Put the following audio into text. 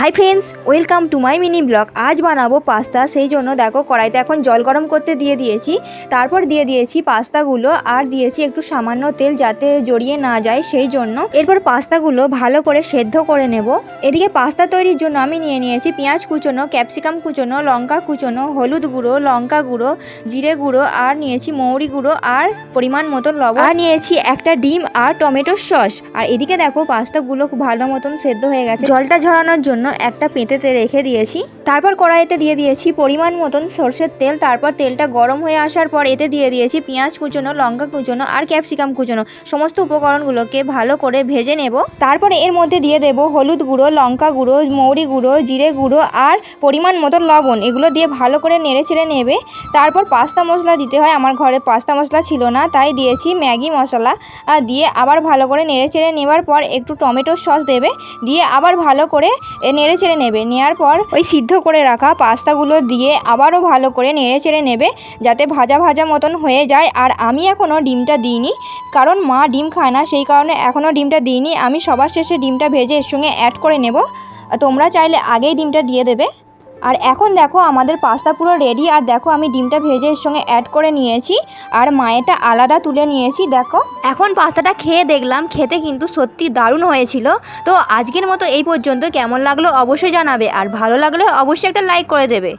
Hi friends, welcome to my mini blog. আজ বানাবো pasta, সেই জন্য দেখো কড়াইতে এখন জল গরম করতে দিয়ে দিয়েছি। তারপর দিয়ে দিয়েছি পাস্তাগুলো আর দিয়েছি একটু সামান্য তেল যাতে জড়িয়ে না যায়, সেই জন্য। এরপর পাস্তাগুলো ভালো করে সেদ্ধ করে নেব। এদিকে পাস্তা তৈরির জন্য আমি নিয়ে নিয়েছি পেঁয়াজ কুচোনো, ক্যাপসিকাম কুচোনো, লঙ্কা কুচোনো, হলুদ গুঁড়ো, লঙ্কা গুঁড়ো, জিরে গুঁড়ো, আর নিয়েছি মৌরি গুঁড়ো আর পরিমাণ মতো লবণ। আর নিয়েছি একটা ডিম আর টমেটোর সস। আর এদিকে দেখো পাস্তাগুলো খুব ভালো মতন সেদ্ধ হয়ে গেছে। জলটা ঝরানোর জন্য একটা পেঁতেতে রেখে দিয়েছি। তারপর কড়াইতে দিয়ে দিয়েছি পরিমাণ মতন সর্ষের তেল। তারপর তেলটা গরম হয়ে আসার পর এতে দিয়ে দিয়েছি পেঁয়াজ কুচোনো, লঙ্কা কুচোনো আর ক্যাপসিকাম কুচোনো। সমস্ত উপকরণগুলোকে ভালো করে ভেজে নেব। তারপরে এর মধ্যে দিয়ে দেব হলুদ গুঁড়ো, লঙ্কা গুঁড়ো, মৌরি গুঁড়ো, জিরে গুঁড়ো আর পরিমাণ মতো লবণ। এগুলো দিয়ে ভালো করে নেড়ে চেড়ে নেবে। তারপর পাস্তা মশলা দিতে হয়। আমার ঘরে পাস্তা মশলা ছিল না, তাই দিয়েছি ম্যাগি মশলা। দিয়ে আবার ভালো করে নেড়ে চেড়ে নেওয়ার পর একটু টমেটোর সস দেবে। দিয়ে আবার ভালো করে নেড়ে চেড়ে নেবে। নেওয়ার পর ওই সিদ্ধ করে রাখা পাস্তাগুলো দিয়ে আবারও ভালো করে নেড়ে চেড়ে নেবে যাতে ভাজা ভাজা মতন হয়ে যায়। আর আমি এখনও ডিমটা দিইনি, কারণ মা ডিম খায় না, সেই কারণে এখনও ডিমটা দিইনি। আমি সবার শেষে ডিমটা ভেজে এর সঙ্গে অ্যাড করে নেব। তোমরা চাইলে আগেই ডিমটা দিয়ে দেবে। আর এখন দেখো আমাদের পাস্তা পুরো রেডি আর দেখো আমি ডিমটা ভেজে এর সঙ্গে অ্যাড করে নিয়েছি, আর মায়েটা আলাদা তুলে নিয়েছি, দেখো। এখন পাস্তাটা খেয়ে দেখলাম, খেতে কিন্তু সত্যি দারুণ হয়েছিল। তো আজকের মতো এই পর্যন্ত, কেমন লাগল অবশ্যই জানাবে, আর ভালো লাগলে অবশ্যই একটা লাইক করে দেবে।